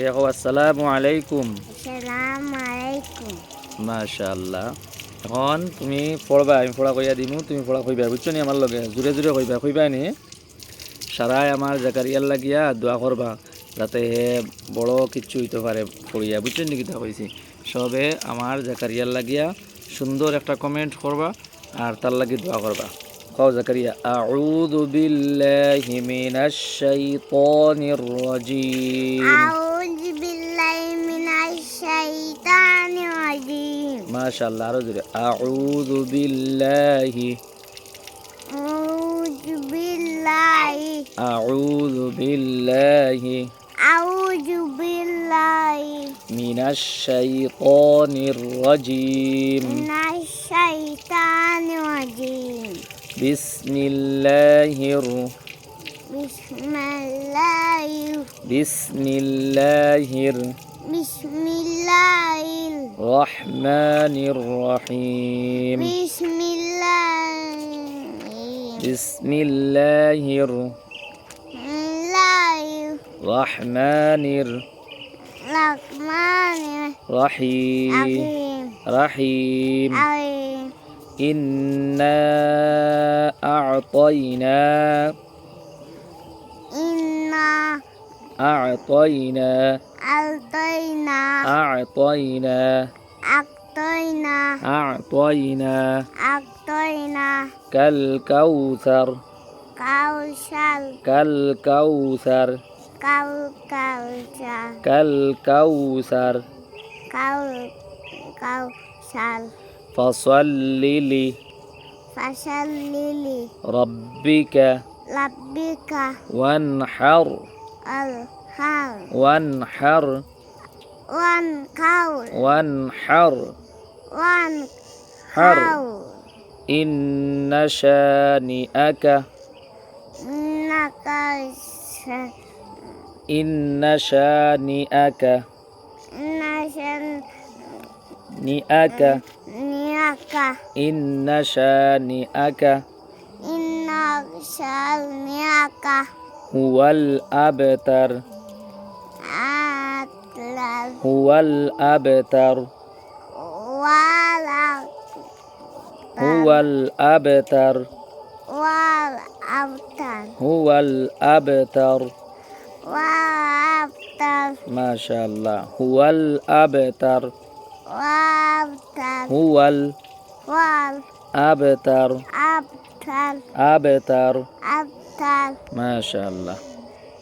দেখো আসসালামু আলাইকুম। আসসালামু আলাইকুম। মাশাআল্লাহ। এখন তুমি পড়বা আমি পড়া কইয়া দিমু তুমি পড়া কইবা। বুঝছ নি আমার লগে? জোরে জোরে কইবা কইবা নি? সারাই আমার জাকারিয়ার লাগিয়া দোয়া করবা যাতে হে বড় কিচ্ছু হইতে পারে পড়িয়া। বুঝছেন নি কিতা কইছি? সবে আমার জাকারিয়ার লাগিয়া সুন্দর একটা কমেন্ট করবা আর তার লাগি দোয়া করবা। কও জাকারিয়া আউযু বিল্লাহি মিনাশ শাইতানির রাজিম। রাজিম মাশাআল্লাহ আরো জোরে আউযু বিল্লাহি আউযু বিল্লাহি আউযু বিল্লাহি আউযু বিল্লাহি মিনাশ শাইতানির রাজিম মিনাশ শাইতানির রাজিম বিসমিল্লাহির বিসমিল্লাহির বিসমিল্লাহির بسم الله. الرحمن الرحيم. بسم الله. بسم الله الرحمن الرحمن الرحيم. رحيم. إنا أعطينا إنا أعطينا أعطينا. أعطينا. أعطينا. أعطينا. أعطينا. كالكوثر. كوثر. كالكوثر. كالكوثر كالكوثر. كالكوثر فصل لي. فصل لي. ربك. ربك. وانحر. وانحر. وانحر. وانحر. وانحر. إن شانئك. إن شانئك. إن شانئك إن شانئك. إن شانئك. هو الأبتر. هو الأبتر. هو الأبتر. هو الأبتر. ما شاء الله. هو الأبتر. هو الأبتر. أبتر. أبتر. ما شاء الله.